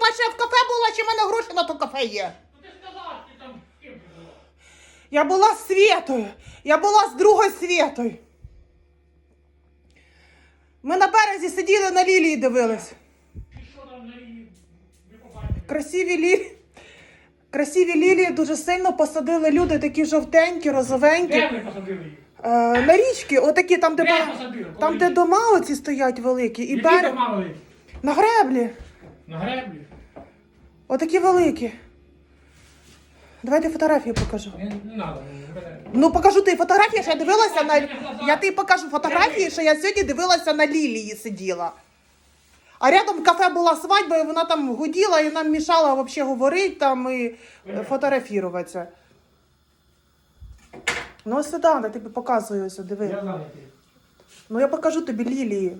мене гроші на то кафе є. Ну ти сказала, ти там з ким ти була? Я була з Світою. Я була з другою Світою. Ми на березі сиділи на лілії дивились. І що там на? Ви побачите. Красиві лілії. Красиві лілії дуже сильно посадили люди, такі жовтенькі, розовенькі. Де ви посадили їх? Е, на річки, отакі там, де, Де ба- посадили? там, де дома оці стоять великі, і Які берег. дома великі? На греблі. На греблі? Отакі великі. Давайте фотографії покажу. Не, не надо. Ну покажу ти фотографії, що я дивилася на. Я тобі покажу фотографії, що я сьогодні дивилася на лілії сиділа. А рядом кафе була свадьба, і вона там гуділа і нам мішала взагалі говорити там і фотографуватися. Ну ось сюди, я тобі показую ось, диви. Я занятий. Ну я покажу тобі лілії.